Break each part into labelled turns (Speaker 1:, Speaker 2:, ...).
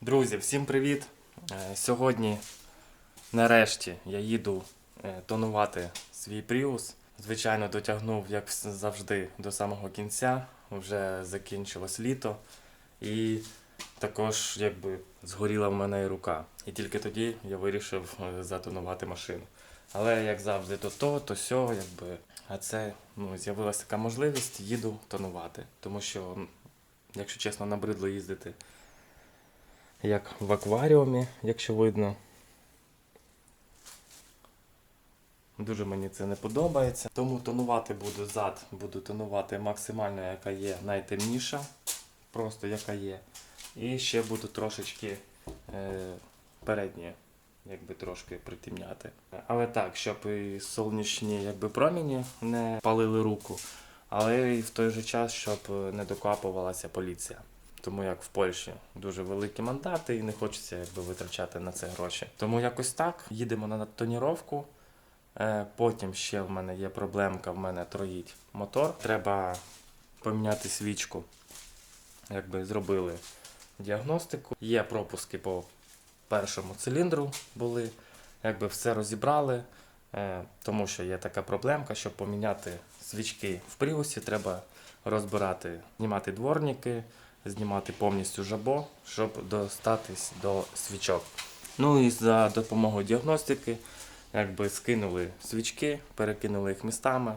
Speaker 1: Друзі, всім привіт! Е, Сьогодні, нарешті, я їду е, тонувати свій Prius. Звичайно, дотягнув, як завжди, до самого кінця. Вже закінчилось літо. І також якби згоріла в мене і рука. І тільки тоді я вирішив е, затонувати машину. Але як завжди, то то, то сьо, якби. А це ну, з'явилася така можливість, їду тонувати. Тому що, якщо чесно, набридло їздити як в акваріумі, якщо видно. Дуже мені це не подобається. Тому тонувати буду зад, буду тонувати максимально, яка є найтемніша, просто яка є. І ще буду трошечки е, переднє, якби трошки притемняти. Але так, щоб і сонячні якби, проміні не палили руку, але і в той же час, щоб не докапувалася поліція. Тому як в Польщі дуже великі мандати і не хочеться якби витрачати на це гроші. Тому якось так. Їдемо на тоніровку. Е, Потім ще в мене є проблемка, в мене троїть мотор. Треба поміняти свічку. Якби зробили діагностику. Є пропуски по першому циліндру були. Якби все розібрали. Е, Тому що є така проблемка, щоб поміняти свічки в пріусі, треба розбирати, знімати дворники, знімати повністю жабо, щоб достатись до свічок. Ну і за допомогою діагностики, якби скинули свічки, перекинули їх містами.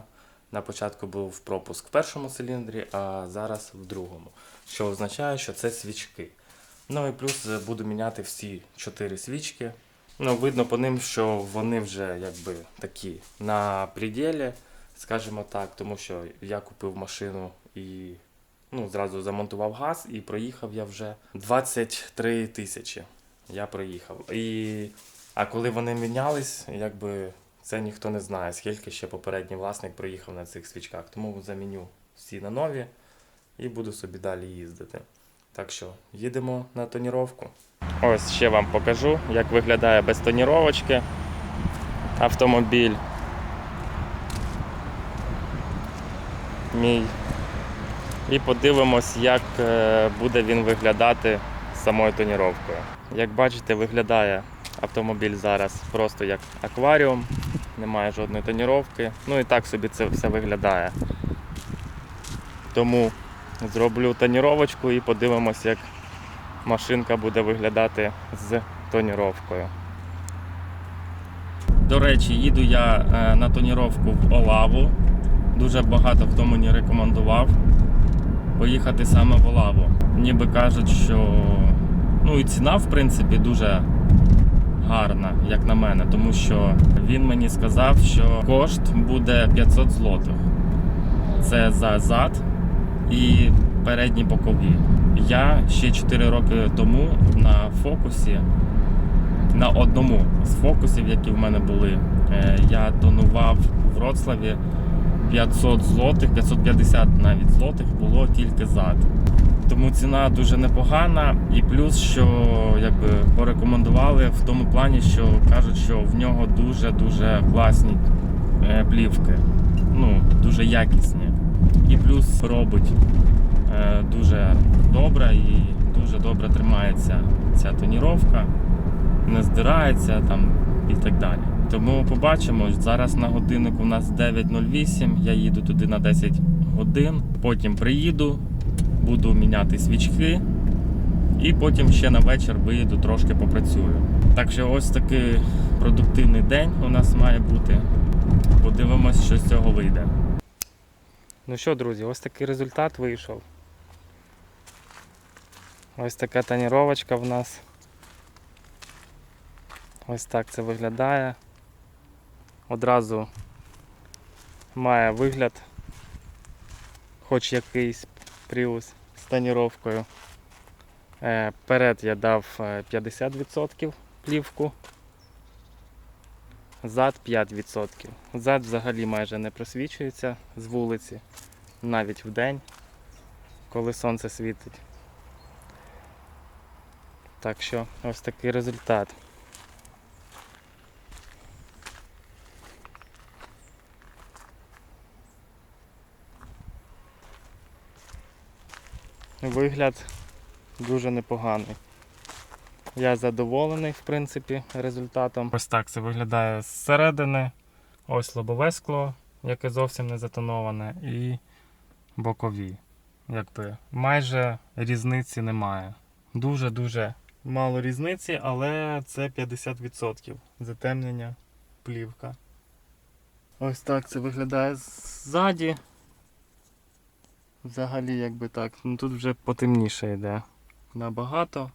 Speaker 1: На початку був пропуск в першому циліндрі, а зараз в другому. Що означає, що це свічки. Ну і плюс е, буду міняти всі чотири свічки. Ну, видно по ним, що вони вже якби такі на пределі, скажімо так, тому що я купив машину і ну, зразу замонтував газ і проїхав я вже 23 тисячі. Я проїхав. І... А коли вони мінялись, якби це ніхто не знає, скільки ще попередній власник проїхав на цих свічках. Тому заміню всі на нові і буду собі далі їздити. Так що їдемо на тоніровку. Ось ще вам покажу, як виглядає без тоніровочки автомобіль. Мій. І подивимось, як е, буде він виглядати самою тоніровкою. Як бачите, виглядає автомобіль зараз просто як акваріум, немає жодної тоніровки. Ну і так собі це все виглядає. Тому зроблю тоніровочку і подивимось, як машинка буде виглядати з тоніровкою. До речі, їду я е, на тоніровку в Олаву. Дуже багато хто мені рекомендував поїхати саме в Олаву. Ніби кажуть, що ну і ціна, в принципі, дуже гарна, як на мене, тому що він мені сказав, що кошт буде 500 злотих. Це за зад і передні бокові. Я ще 4 роки тому на фокусі, на одному з фокусів, які в мене були, е, я тонував в Вроцлаві 500 злотих, 550 навіть злотих було тільки зад. Тому ціна дуже непогана, і плюс, що якби порекомендували в тому плані, що кажуть, що в нього дуже-дуже класні е, плівки, ну, дуже якісні. І плюс робить е, дуже добре і дуже добре тримається ця тоніровка, не здирається там і так далі. Тому побачимо. Зараз на годинник у нас 9.08, я їду туди на 10 годин, потім приїду, буду міняти свічки, і потім ще на вечір виїду, трошки попрацюю. Так що ось такий продуктивний день у нас має бути. Подивимось, що з цього вийде. Ну що, друзі, ось такий результат вийшов. Ось така тоніровочка в нас. Ось так це виглядає. Одразу має вигляд, хоч якийсь Prius з тоніровкою. Е, Перед я дав е, 50% плівку. Зад 5%. Зад взагалі майже не просвічується з вулиці, навіть в день, коли сонце світить. Так що ось такий результат. Вигляд дуже непоганий. Я задоволений, в принципі, результатом. Ось так це виглядає зсередини. Ось лобове скло, яке зовсім не затоноване, і бокові. Якби майже різниці немає. Дуже-дуже мало різниці, але це 50% затемнення плівка. Ось так це виглядає ззаді. Взагалі, якби так. Ну тут вже потемніше йде. Набагато.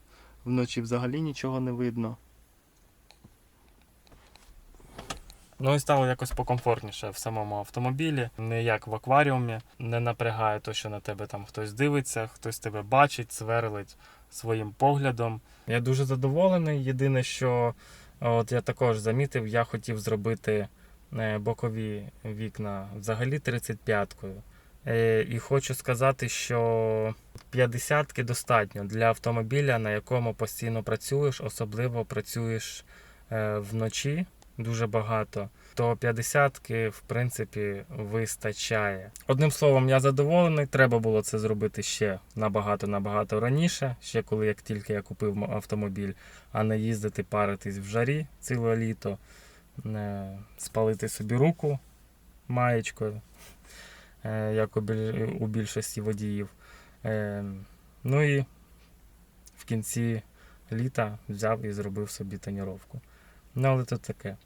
Speaker 1: Вночі взагалі нічого не видно. Ну і стало якось покомфортніше в самому автомобілі, не як в акваріумі, не напрягає то, що на тебе там хтось дивиться, хтось тебе бачить, сверлить своїм поглядом. Я дуже задоволений. Єдине, що от я також замітив, я хотів зробити е, бокові вікна взагалі 35-кою. Е, І хочу сказати, що 50-ки достатньо для автомобіля, на якому постійно працюєш, особливо працюєш е, вночі дуже багато, то 50-ки, в принципі, вистачає. Одним словом, я задоволений. Треба було це зробити ще набагато-набагато раніше, ще коли як тільки я купив автомобіль, а не їздити паритись в жарі ціле літо, е, спалити собі руку маєчкою, як у більшості водіїв. Е, Ну і в кінці літа взяв і зробив собі тоніровку. Ну, але то таке.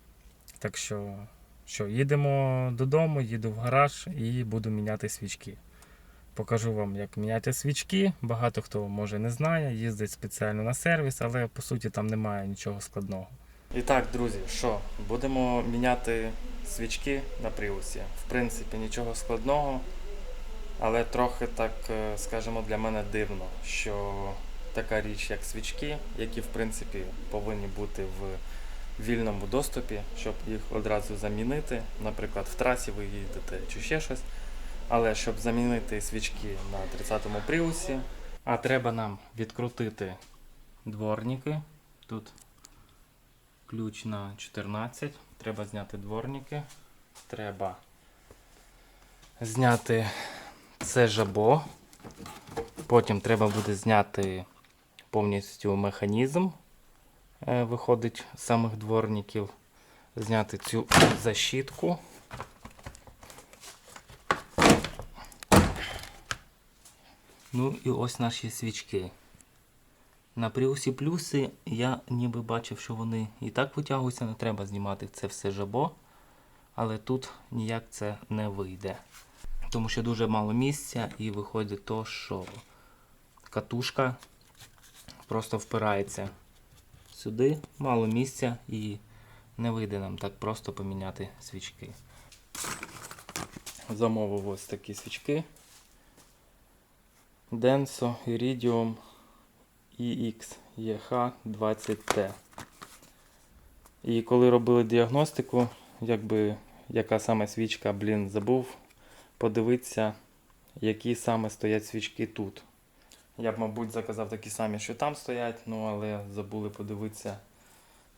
Speaker 1: Так що, що, їдемо додому, їду в гараж і буду міняти свічки. Покажу вам, як міняти свічки. Багато хто може не знає, їздить спеціально на сервіс, але по суті там немає нічого складного. І так, друзі, що, будемо міняти свічки на привусі. В принципі, нічого складного, але трохи так, е, скажімо, для мене дивно, що така річ, як свічки, які в принципі повинні бути в вільному доступі, щоб їх одразу замінити. Наприклад, в трасі ви їдете чи ще щось. Але щоб замінити свічки на 30-му привусі, а треба нам відкрутити дворники. Тут ключ на 14. Треба зняти дворники. Треба зняти це жабо. Потім треба буде зняти повністю механізм е, виходить з самих дворників, зняти цю защітку. Ну і ось наші свічки. На Prius плюси я ніби бачив, що вони і так витягуються, не треба знімати це все жабо, але тут ніяк це не вийде. Тому що дуже мало місця і виходить то, що катушка просто впирається сюди, мало місця і не вийде нам так просто поміняти свічки. Замовив ось такі свічки. Denso Iridium EX EH 20T. І коли робили діагностику, якби яка саме свічка, блін, забув подивитися, які саме стоять свічки тут. Я б, мабуть, заказав такі самі, що там стоять, ну але забули подивитися,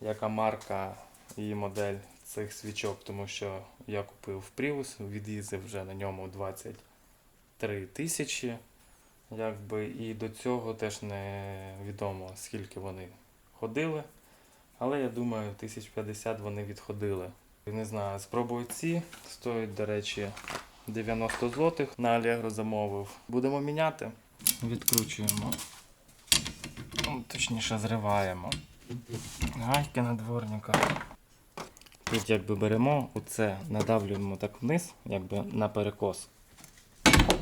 Speaker 1: яка марка і модель цих свічок, тому що я купив Prius, від'їздив вже на ньому 23 тисячі. Якби, і до цього теж не відомо, скільки вони ходили. Але я думаю, 1050 вони відходили. Не знаю, спробую ці. Стоять, до речі, 90 злотих. На Allegro замовив. Будемо міняти. Відкручуємо. Ну, Точніше, зриваємо. Гайки на дворниках. Тут якби беремо, оце надавлюємо так вниз, якби на перекос.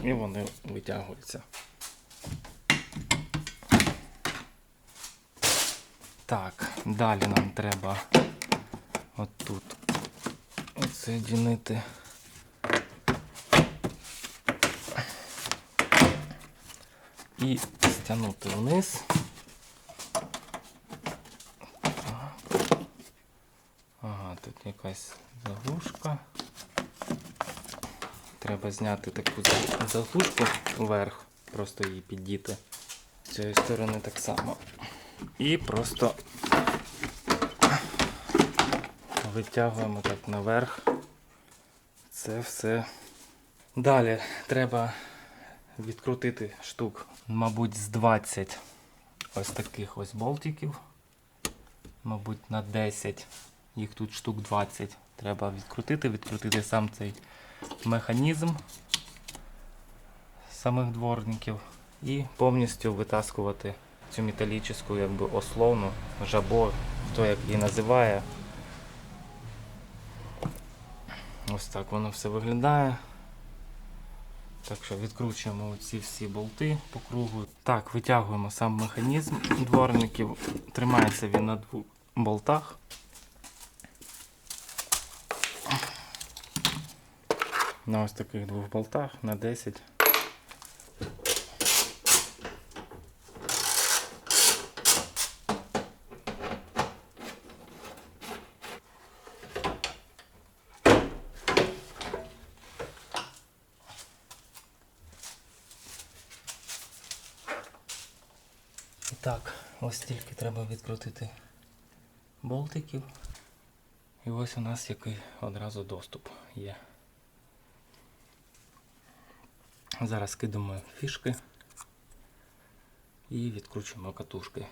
Speaker 1: І вони витягуються. Так, далі нам треба отут відсоединити. І стягнути вниз. Так. Ага, тут якась заглушка. Треба зняти таку заглушку вверх, просто її піддіти. З цієї сторони так само. І просто витягуємо так наверх. Це все. Далі треба відкрутити штук, мабуть, з 20 ось таких ось болтиків. мабуть, на 10. Їх тут штук 20. Треба відкрутити, відкрутити сам цей механізм самих дворників і повністю витаскувати цю металічну якби ослону, жабо, хто як її називає. Ось так воно все виглядає. Так що відкручуємо ці всі болти по кругу. Так, витягуємо сам механізм дворників. Тримається він на двох болтах. На ось таких двох болтах на 10. І тільки треба відкрутити болтиків. І ось у нас який одразу доступ є. Зараз кидаємо фішки і відкручуємо катушки.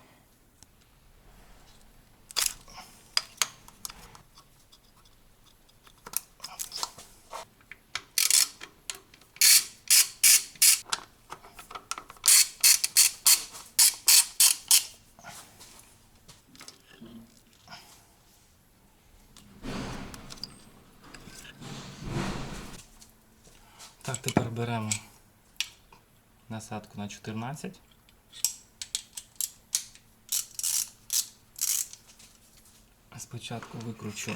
Speaker 1: Так, тепер беремо насадку на 14. Спочатку викручу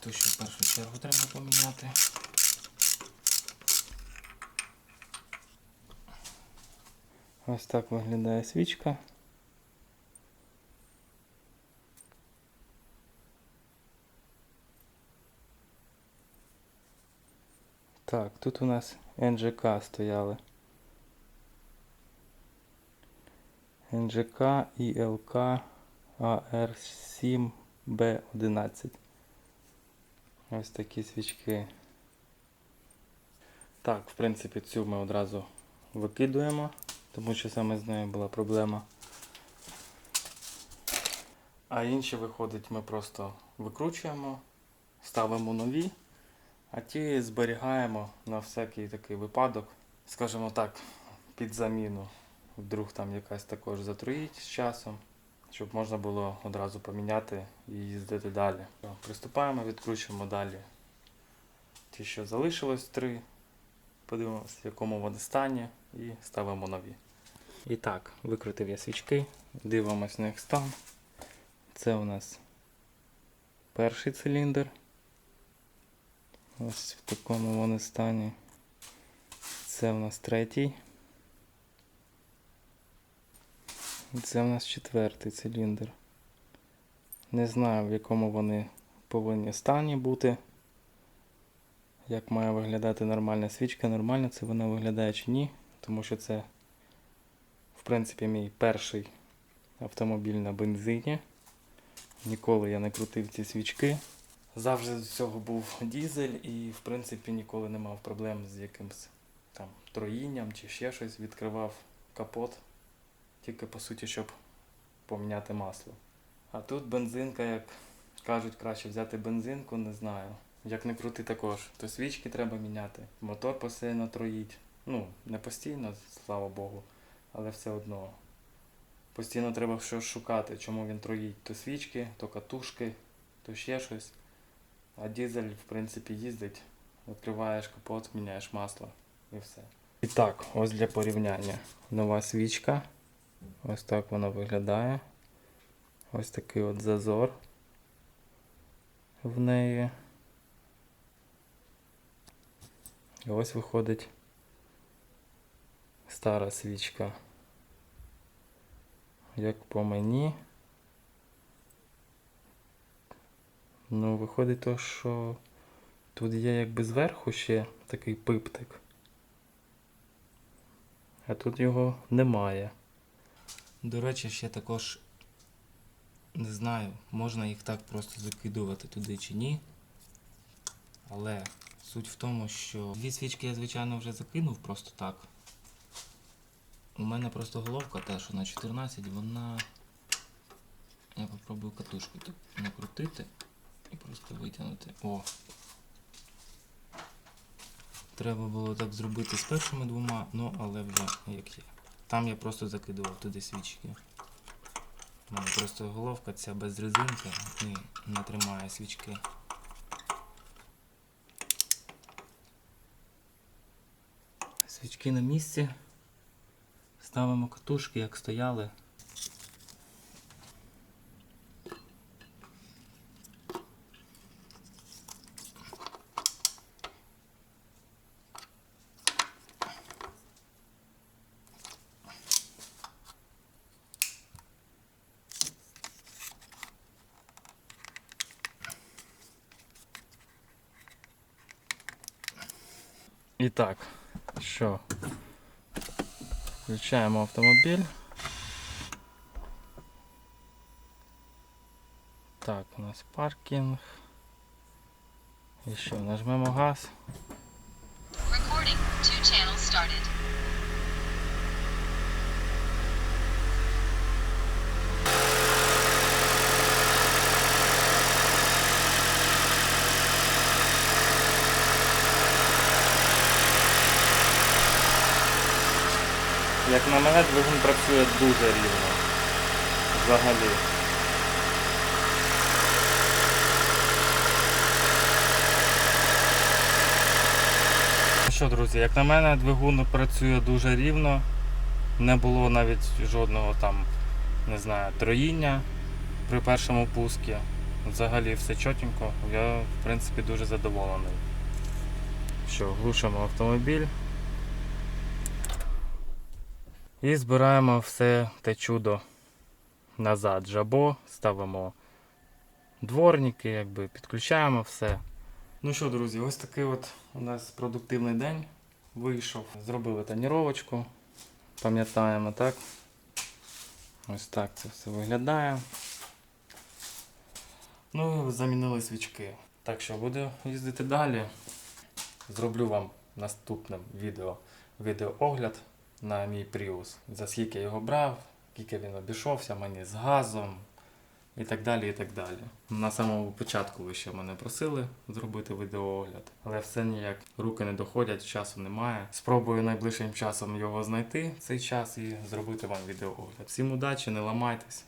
Speaker 1: ту, що в першу чергу треба поміняти. Ось так виглядає свічка. Так, тут у нас НЖК стояли. НЖК ІЛК АР7Б11. Ось такі свічки. Так, в принципі, цю ми одразу викидуємо, тому що саме з нею була проблема. А інші, виходить, ми просто викручуємо, ставимо нові. А ті зберігаємо на всякий такий випадок, скажімо так, під заміну. Вдруг там якась також затруїть з часом, щоб можна було одразу поміняти і їздити далі. Приступаємо, відкручуємо далі. Ті, що залишилось три. Подивимося, в якому вони стані, і ставимо нові. І так, викрутив я свічки, дивимось на їх стан. Це у нас перший циліндр. Ось в такому вони стані. Це у нас третій. І Це у нас четвертий циліндр. Не знаю, в якому вони повинні стані бути. Як має виглядати нормальна свічка. Нормально це вона виглядає чи ні. Тому що це, в принципі, мій перший автомобіль на бензині. Ніколи я не крутив ці свічки. Завжди до цього був дізель і, в принципі, ніколи не мав проблем з якимось там троїнням чи ще щось. Відкривав капот, тільки по суті, щоб поміняти масло. А тут бензинка, як кажуть, краще взяти бензинку, не знаю. Як не крути також, то свічки треба міняти. Мотор постійно троїть. Ну, не постійно, слава Богу, але все одно. Постійно треба щось шукати, чому він троїть. То свічки, то катушки, то ще щось. А дизель, в принципі, їздить. Відкриваєш капот, міняєш масло і все. І так, ось для порівняння. Нова свічка. Ось так вона виглядає. Ось такий от зазор в неї. І ось виходить стара свічка. Як по мені. Ну, виходить то, що тут є якби зверху ще такий пиптик. А тут його немає. До речі, ще також не знаю, можна їх так просто закидувати туди чи ні. Але суть в тому, що дві свічки я, звичайно, вже закинув просто так.
Speaker 2: У мене просто головка та, що на 14, вона. Я попробую катушку тут накрутити і просто витягнути. О! Треба було так зробити з першими двома, ну але вже як є. Там я просто закидував туди свічки. У мене просто головка ця без резинки і не тримає свічки. Свічки на місці. Ставимо катушки, як стояли. І так, що? Включаємо автомобіль. Так, у нас паркінг. І що, нажмемо газ.
Speaker 3: Recording. Two channels started.
Speaker 1: Як на мене, двигун працює дуже рівно. Взагалі. Ну що, друзі, як на мене, двигун працює дуже рівно. Не було навіть жодного там, не знаю, троїння при першому пуску. Взагалі все чотенько. Я в принципі дуже задоволений. Що, глушимо автомобіль. І збираємо все те чудо назад. Жабо, ставимо дворники, якби підключаємо все. Ну що, друзі, ось такий от у нас продуктивний день вийшов. Зробили тоніровочку. Пам'ятаємо, так? Ось так це все виглядає. Ну і замінили свічки. Так що буду їздити далі. Зроблю вам наступним відео відеоогляд на мій Prius. За скільки я його брав, скільки він обійшовся мені з газом і так далі. і так далі. На самому початку ви ще мене просили зробити відеоогляд, але все ніяк руки не доходять, часу немає. Спробую найближчим часом його знайти цей час і зробити вам відеоогляд. Всім удачі, не ламайтесь.